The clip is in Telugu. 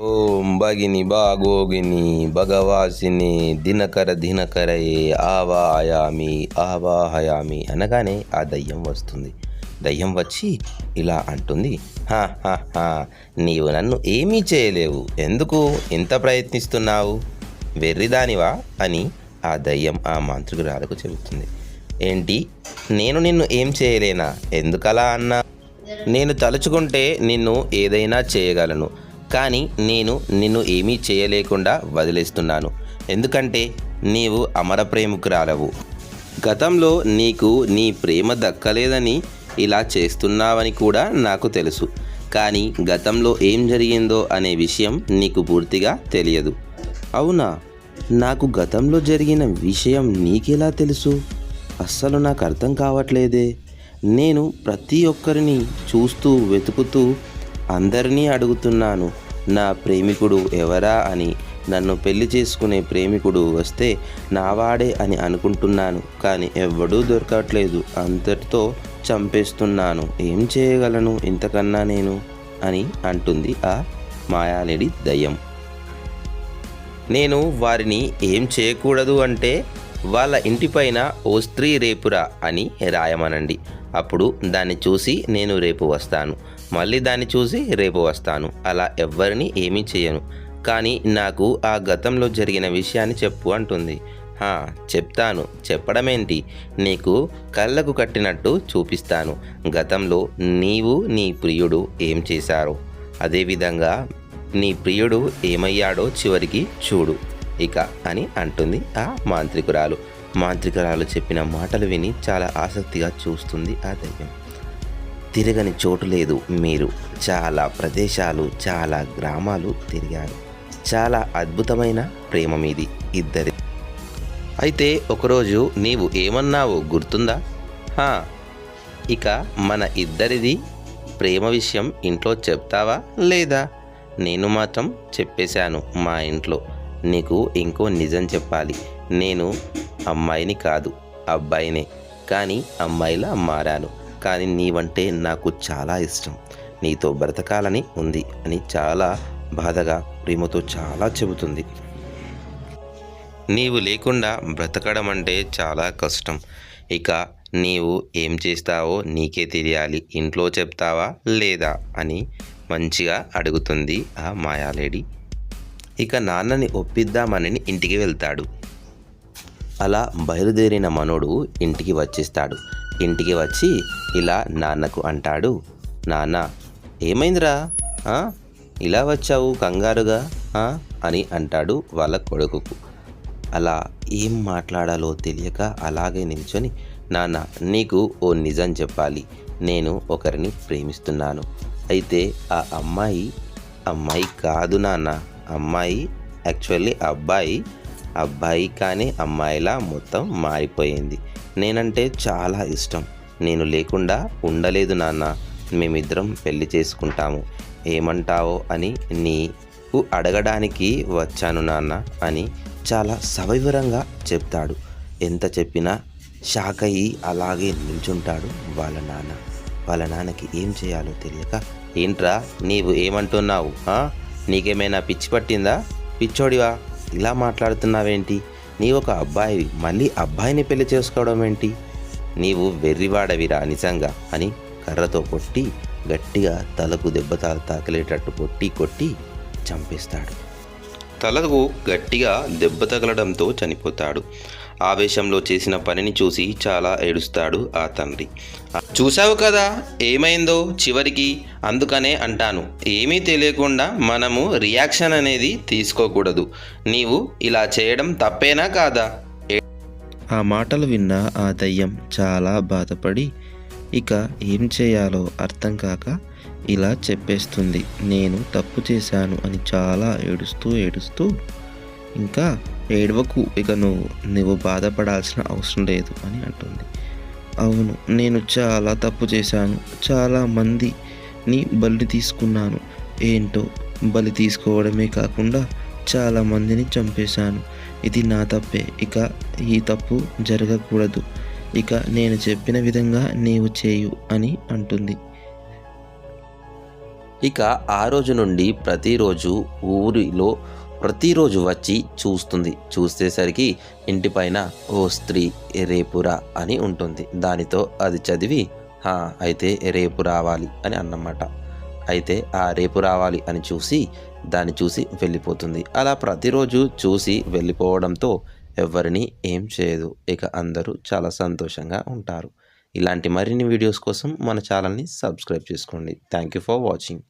ఓం భగిని బాగోగిని భగవాసిని దినకర దినకరయే ఆవాయామి ఆవాహయామి అనగానే ఆ దయ్యం వస్తుంది. దయ్యం వచ్చి ఇలా అంటుంది నీవు నన్ను ఏమీ చేయలేవు. ఎందుకు ఇంత ప్రయత్నిస్తున్నావు? వెర్రిదానివా? అని ఆ దయ్యం ఆ మాంత్రికురాలకు చెబుతుంది. ఏంటి? నేను నిన్ను ఏం చేయలేనా? ఎందుకలా అన్నా? నేను తలుచుకుంటే నిన్ను ఏదైనా చేయగలను. కానీ నేను నిన్ను ఏమీ చేయలేకుండా వదిలేస్తున్నాను. ఎందుకంటే నీవు అమర ప్రేమికురాలవు గతంలో నీకు నీ ప్రేమ దక్కలేదని ఇలా చేస్తున్నావని కూడా నాకు తెలుసు. కానీ గతంలో ఏం జరిగిందో అనే విషయం నీకు పూర్తిగా తెలియదు. అవునా? నాకు గతంలో జరిగిన విషయం నీకెలా తెలుసు? అస్సలు నాకు అర్థం కావట్లేదే. నేను ప్రతి ఒక్కరిని చూస్తూ వెతుకుతూ అందరినీ అడుగుతున్నాను నా ప్రేమికుడు ఎవరా అని. నన్ను పెళ్ళి చేసుకునే ప్రేమికుడు వస్తే నావాడే అని అనుకుంటున్నాను కానీ ఎవ్వడూ దొరకట్లేదు. అంతటితో చంపేస్తున్నాను. ఏం చేయగలను ఇంతకన్నా నేను? అని అంటుంది ఆ మాయాలేడి దయ్యం. నేను వారిని ఏం చేయకూడదు అంటే వాళ్ళ ఇంటిపైన ఓ స్త్రీ రేపురా అని రాయమనండి. అప్పుడు దాన్ని చూసి నేను రేపు వస్తాను. మళ్ళీ దాన్ని చూసి రేపు వస్తాను. అలా ఎవ్వరిని ఏమీ చేయను కానీ నాకు ఆ గతంలో జరిగిన విషయాన్ని చెప్పు అంటుంది. చెప్తాను. చెప్పడమేంటి? నీకు కళ్ళకు కట్టినట్టు చూపిస్తాను. గతంలో నీవు నీ ప్రియుడు ఏం చేశారో? అదేవిధంగా నీ ప్రియుడు ఏమయ్యాడో చివరికి చూడు. ఇక అని అంటుంది ఆ మాంత్రికురాలు. మాంత్రికురాలు చెప్పిన మాటలు విని చాలా ఆసక్తిగా చూస్తుంది ఆ దైవం. తిరగని చోటు లేదు మీరు. చాలా ప్రదేశాలు చాలా గ్రామాలు తిరిగారు. చాలా అద్భుతమైన ప్రేమ మీది ఇద్దరి. అయితే ఒకరోజు నీవు ఏమన్నావు గుర్తుందా? హా. ఇక మన ఇద్దరిది ప్రేమ విషయం ఇంట్లో చెప్తావా లేదా? నేను మాత్రం చెప్పేశాను మా ఇంట్లో. నీకు ఇంకో నిజం చెప్పాలి. నేను అమ్మాయిని కాదు అబ్బాయినే. కానీ అమ్మాయిలా మారాను. కానీ నీవంటే నాకు చాలా ఇష్టం. నీతో బ్రతకాలని ఉంది అని చాలా బాధగా ప్రేమతో చాలా చెబుతుంది. నీవు లేకుండా బ్రతకడం అంటే చాలా కష్టం. ఇక నీవు ఏం చేస్తావో నీకే తెలియాలి. ఇంట్లో చెప్తావా లేదా అని మంచిగా అడుగుతుంది ఆ మాయాలేడి. ఇక నాన్నని ఒప్పిద్దామని ఇంటికి వెళ్తాడు. అలా బయలుదేరిన మనోడు ఇంటికి వచ్చేస్తాడు. ఇంటికి వచ్చి ఇలా నాన్నకు అంటాడు నాన్న ఏమైందిరా? ఇలా వచ్చావు కంగారుగా? అని అంటాడు వాళ్ళ కొడుకుకు. అలా ఏం మాట్లాడాలో తెలియక అలాగే నిల్చొని నాన్న నీకు ఓ నిజం చెప్పాలి. నేను ఒకరిని ప్రేమిస్తున్నాను. అయితే ఆ అమ్మాయి అమ్మాయి కాదు నాన్న. అమ్మాయి యాక్చువల్లీ అబ్బాయి అబ్బాయి కానీ అమ్మాయిలా మొత్తం మారిపోయింది. నేనంటే చాలా ఇష్టం. నేను లేకుండా ఉండలేదు నాన్న. మేమిద్దరం పెళ్ళి చేసుకుంటాము. ఏమంటావో అని నీకు అడగడానికి వచ్చాను నాన్న అని చాలా సవివరంగా చెప్తాడు. ఎంత చెప్పినా షాక్ అయ్యి అలాగే నిల్చుంటాడు వాళ్ళ నాన్న. వాళ్ళ నాన్నకి ఏం చేయాలో తెలియక ఏంట్రా నీవు ఏమంటున్నావు నీకేమైనా పిచ్చి పట్టిందా? పిచ్చోడివా? ఇలా మాట్లాడుతున్నావేంటి? నీ ఒక అబ్బాయి మళ్ళీ అబ్బాయిని పెళ్ళి చేసుకోవడం ఏంటి? నీవు వెర్రివాడవిరా నిజంగా అని కర్రతో కొట్టి గట్టిగా తలకు దెబ్బ తా- తాకిలేటట్టు కొట్టి కొట్టి చంపేస్తాడు. తలకు గట్టిగా దెబ్బ తగలడంతో చనిపోతాడు. ఆవేశంలో చేసిన పనిని చూసి చాలా ఏడుస్తాడు ఆ తండ్రి. చూసావు కదా ఏమైందో చివరికి? అందుకనే అంటాను ఏమీ తెలియకుండా మనము రియాక్షన్ అనేది తీసుకోకూడదు. నీవు ఇలా చేయడం తప్పేనా కాదా? ఆ మాటలు విన్న ఆ దయ్యం చాలా బాధపడి ఇక ఏం చేయాలో అర్థం కాక ఇలా చెప్పేస్తుంది నేను తప్పు చేశాను అని చాలా ఏడుస్తూ ఏడుస్తూ ఇంకా ఏడవకు ఇక నువ్వు నువ్వు బాధపడాల్సిన అవసరం లేదు అని అంటుంది. అవును నేను చాలా తప్పు చేశాను. చాలా మందిని బలి తీసుకున్నాను. ఏంటో బలి తీసుకోవడమే కాకుండా చాలా మందిని చంపేశాను. ఇది నా తప్పే. ఇక ఈ తప్పు జరగకూడదు. ఇక నేను చెప్పిన విధంగా నీవు చేయు అని అంటుంది. ఇక ఆ రోజు నుండి ప్రతిరోజు ఊరిలో ప్రతిరోజు వచ్చి చూస్తుంది. చూసేసరికి ఇంటిపైన ఓ స్త్రీ రేపురా అని ఉంటుంది. దానితో అది చదివి "హా, అయితే రేపు రావాలి అని అన్నమాట. అయితే ఆ రేపు రావాలి అని చూసి దాన్ని చూసి వెళ్ళిపోతుంది. అలా ప్రతిరోజు చూసి వెళ్ళిపోవడంతో ఎవరిని ఏం చేయదు. ఇక అందరూ చాలా సంతోషంగా ఉంటారు. ఇలాంటి మరిన్ని వీడియోస్ కోసం మన ఛానల్ని సబ్స్క్రైబ్ చేసుకోండి. Thank you for watching.